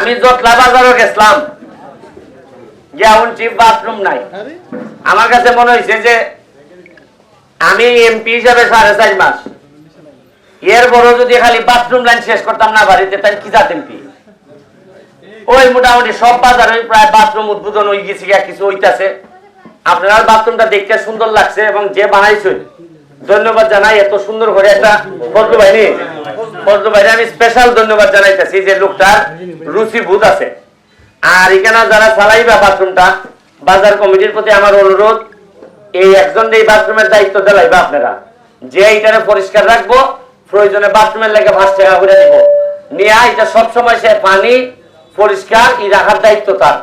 আমি জটলা বাজারও গেছিলাম। গিয়া উনছি বাথরুম নাই। আমার কাছে মনে হয়েছে যে আমি এমপি হিসাবে সাড়ে চার মাস। এর বড় যদি খালি বাথরুম লাইন শেষ করতাম না বাড়িতে তাই কি জাত এমপি ওই মোটামুটি সব বাজারে প্রায় বাথরুম উদ্বোধন হয়ে গেছে কিছু হইতাছে। আপনার বাথরুমটা দেখতে সুন্দর লাগছে এবং যে বানাইছেন ধন্যবাদ জানাই এত সুন্দর করে একটা ফজলু ভাইনি আমি স্পেশাল ধন্যবাদ জানাইতেছি যে লোকটার আছে। আর এখানে যারা চালাইবা বাথরুমটা, বাজার কমিটির প্রতি আমার অনুরোধ, এই একজন এই বাথরুমের দায়িত্ব আপনারা। যে পরিষ্কার রাখব, প্রয়োজনে বাথরুমের লেগে পাঁচ টাকা করে দিব। এটা সবসময় সে পানি পরিষ্কার, ই রাখার দায়িত্ব তার।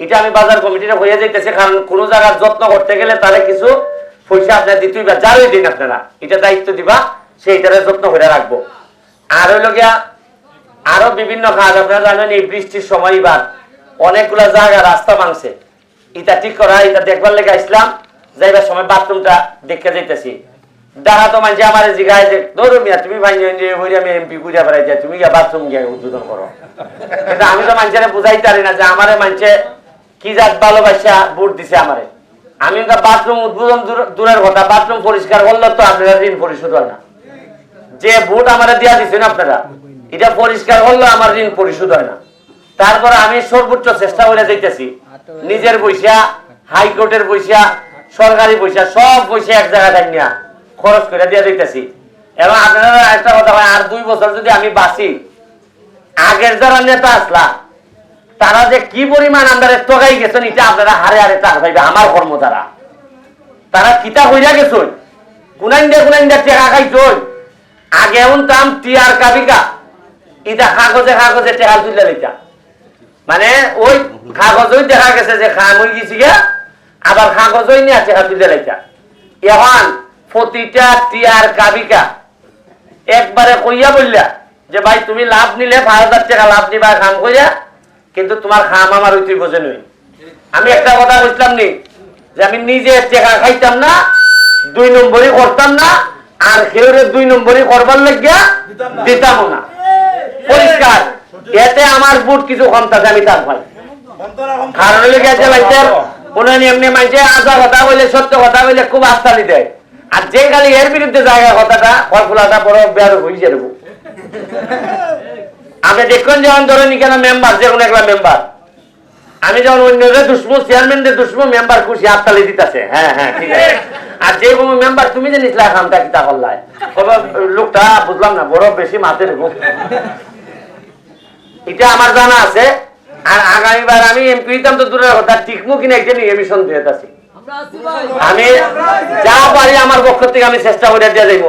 এটা আমি বাজার কমিটিতে হয়ে কারণ কোন জায়গার যত্ন করতে গেলে তারে কিছু পয়সা আপনার দিতেই বা যারই দিন আপনারা, এটা দায়িত্ব দিবা, সেইটারে যত্ন করে রাখব। আর হইল গিয়া, আরও বিভিন্ন কাজ, আপনারা জানেন এই বৃষ্টির সময় এবার অনেকগুলা জায়গা রাস্তা ভাঙছে। এটা ঠিক করা, এটা দেখবার লেগে আসলাম, যাইবার সময় বাথরুমটা দেখে যাইতেছি। দেখা তো আমার জিগায় যে, ধরো মিয়া, তুমি ভাই আমি এমপি ঘুরে বেড়াই যাই তুমি গিয়া বাথরুম গিয়ে উদ্বোধন করো। কিন্তু আমি তো মানুষের বুঝাইতে পারি না যে আমারে মানছে কি জাত ভালোবাসা ভোট দিছে আমারে। আমি বাথরুম উদ্বোধন দূর- দূরের কথা, বাথরুম পরিষ্কার করলে তো আপনারা ঋণ পরিশোধ হয় না। যে ভোট আমারা দিয়া দিচ্ছেন আপনারা, এটা পরিষ্কার করলে আমার ঋণ পরিশোধ হয় না। তারপর আমি সর্বোচ্চ চেষ্টা করে যাইতেছি। নিজের পয়সা, হাইকোর্টের পয়সা, সরকারি পয়সা, সব পয়সা এক জায়গায় নিয়ে খরচ করে দিয়ে দিতেছি এবং আপনারা একটা কথা হয়, আর দুই বছর যদি আমি বাঁচি, আগের যারা নেতা আসলা, তারা যে কি পরিমাণ আমরা টকাই গেছেন, এটা আপনারা হারে হারে টাকা পাইবে আমার কর্ম দ্বারা তারা কিতা হইয়া গেছই কুনাইন দে কুনাইন দে টেকা খাইছই আগে উনতাম টিয়ার কাবিকা, ইটা কাগজে কাগজে টেকা তুলে লইতা। মানে ওই কাগজই দেখা গেছে যে খাম হয়ে গেছি গে, আবার কাগজই নিয়ে টেকা তুলে লইতা। এখন প্রতিটা টিয়ার কাবিকা একবারে কইয়া বললা যে, ভাই, তুমি লাভ নিলে পাঁচ হাজার টাকা লাভ নিবা খাম কইয়া, কিন্তু তোমার খাম আমার ওই তুই বোঝে নই। আমি একটা কথা বুঝলাম নি, যে আমি নিজে টাকা খাইতাম না, দুই নম্বরই করতাম না আর কেউরে দুই নম্বরই করবার লাগিয়া দিতাম না। পরিষ্কার। এতে আমার বুট কিছু থাকে আমি তার ভাই। কারণ দেয়। আর যে এর বিরুদ্ধে দেখুন যেমন মেম্বার যে মেম্বার আমি যখন অন্যদের দুশ্মন চেয়ারম্যানদের দুশ্মন মেম্বার খুশি হাততালি দিতেছে। হ্যাঁ হ্যাঁ ঠিক আছে। আর যে কোনো মেম্বার তুমি জানিস খামটা কিতা করলাই লোকটা বুঝলাম না বড় বেশি মাতে রেখো এটা আমার জানা আছে। আর আগামীবার আমি এমপি হইতাম তো দূরের কথা টিকমু কিনা এটা এমিশন দিয়ে আছি। আমি যা পারি আমার পক্ষ থেকে আমি চেষ্টা করে দিয়ে যাইব।